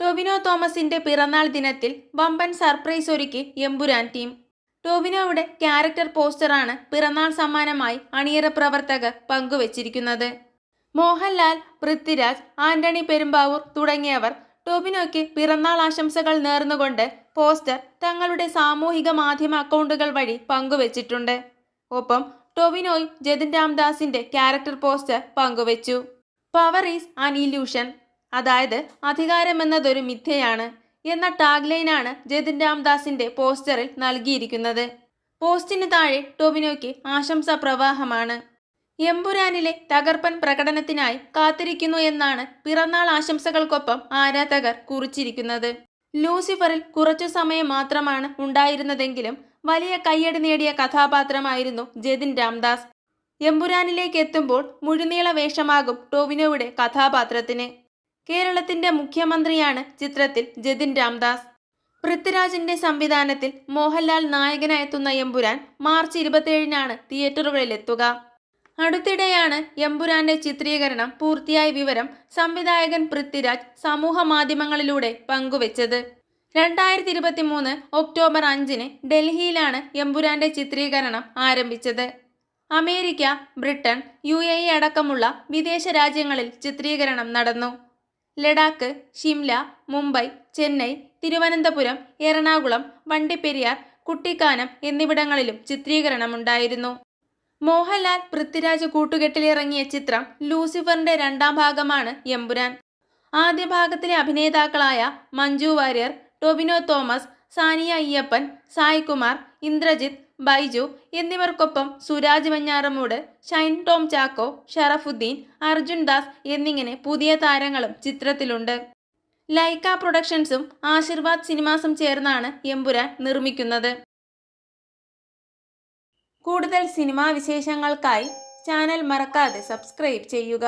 ടൊവിനോ തോമസിന്റെ പിറന്നാൾ ദിനത്തിൽ വമ്പൻ സർപ്രൈസ് ഒരുക്കി എമ്പുരാൻ ടീം. ടൊവിനോയുടെ ക്യാരക്ടർ പോസ്റ്ററാണ് പിറന്നാൾ സമ്മാനമായി അണിയറ പ്രവർത്തകർ പങ്കുവച്ചിരിക്കുന്നത്. മോഹൻലാൽ പൃഥ്വിരാജ് ആന്റണി പെരുമ്പാവൂർ തുടങ്ങിയവർ ടൊവിനോയ്ക്ക് പിറന്നാൾ ആശംസകൾ നേർന്നുകൊണ്ട് പോസ്റ്റർ തങ്ങളുടെ സാമൂഹിക മാധ്യമ അക്കൗണ്ടുകൾ വഴി പങ്കുവച്ചിട്ടുണ്ട്. ഒപ്പം ടൊവിനോയും ജതിൻ രാംദാസിന്റെ ക്യാരക്ടർ പോസ്റ്റർ പങ്കുവച്ചു. പവർ ഈസ് ആൻ അതായത് അധികാരം എന്നതൊരു മിഥ്യയാണ് എന്ന ടാഗ്ലൈനാണ് ജതിൻ രാംദാസിന്റെ പോസ്റ്ററിൽ നൽകിയിരിക്കുന്നത്. പോസ്റ്റിന് താഴെ ടൊവിനോയ്ക്ക് ആശംസാ പ്രവാഹമാണ്. എമ്പുരാനിലെ തകർപ്പൻ പ്രകടനത്തിനായി കാത്തിരിക്കുന്നു എന്നാണ് പിറന്നാൾ ആശംസകൾക്കൊപ്പം ആരാധകർ കുറിച്ചിരിക്കുന്നത്. ലൂസിഫറിൽ കുറച്ചു സമയം മാത്രമാണ് ഉണ്ടായിരുന്നതെങ്കിലും വലിയ കയ്യടി നേടിയ കഥാപാത്രമായിരുന്നു ജതിൻ രാംദാസ്. എമ്പുരാനിലേക്ക് എത്തുമ്പോൾ മുഴുനീള വേഷമാകും ടോവിനോയുടെ കഥാപാത്രത്തിന്. കേരളത്തിന്റെ മുഖ്യമന്ത്രിയാണ് ചിത്രത്തിൽ ജതിൻ രാംദാസ്. പൃഥ്വിരാജിന്റെ സംവിധാനത്തിൽ മോഹൻലാൽ നായകനായെത്തുന്ന എമ്പുരാൻ മാർച്ച് ഇരുപത്തിയേഴിനാണ് തിയേറ്ററുകളിലെത്തുക അടുത്തിടെയാണ് എമ്പുരാന്റെ ചിത്രീകരണം പൂർത്തിയായ വിവരം സംവിധായകൻ പൃഥ്വിരാജ് സമൂഹ മാധ്യമങ്ങളിലൂടെ പങ്കുവച്ചത്. രണ്ടായിരത്തി ഇരുപത്തി മൂന്ന് ഒക്ടോബർ അഞ്ചിന് ഡൽഹിയിലാണ് എമ്പുരാന്റെ ചിത്രീകരണം ആരംഭിച്ചത്. അമേരിക്ക ബ്രിട്ടൻ യു എ അടക്കമുള്ള വിദേശ രാജ്യങ്ങളിൽ ചിത്രീകരണം നടന്നു. ലഡാക്ക് ഷിംല മുംബൈ ചെന്നൈ തിരുവനന്തപുരം എറണാകുളം വണ്ടിപ്പെരിയാർ കുട്ടിക്കാനം എന്നിവിടങ്ങളിലും ചിത്രീകരണമുണ്ടായിരുന്നു. മോഹൻലാൽ പൃഥ്വിരാജ് കൂട്ടുകെട്ടിലിറങ്ങിയ ചിത്രം ലൂസിഫറിന്റെ രണ്ടാം ഭാഗമാണ് എമ്പുരാൻ. ആദ്യ ഭാഗത്തിലെ അഭിനേതാക്കളായ മഞ്ജു വാര്യർ ടൊവിനോ തോമസ് സാനിയ അയ്യപ്പൻ സായികുമാർ ഇന്ദ്രജിത്ത് ബൈജു എന്നിവർക്കൊപ്പം സുരാജ് വെഞ്ഞാറമൂട് ഷൈൻ ടോം ചാക്കോ ഷറഫുദ്ദീൻ അർജുൻ ദാസ് എന്നിങ്ങനെ പുതിയ താരങ്ങളും ചിത്രത്തിലുണ്ട്. ലൈക്ക പ്രൊഡക്ഷൻസും ആശീർവാദ് സിനിമാസും ചേർന്നാണ് എമ്പുരാൻ നിർമ്മിക്കുന്നത്. കൂടുതൽ സിനിമാ വിശേഷങ്ങൾക്കായി ചാനൽ മറക്കാതെ സബ്സ്ക്രൈബ് ചെയ്യുക.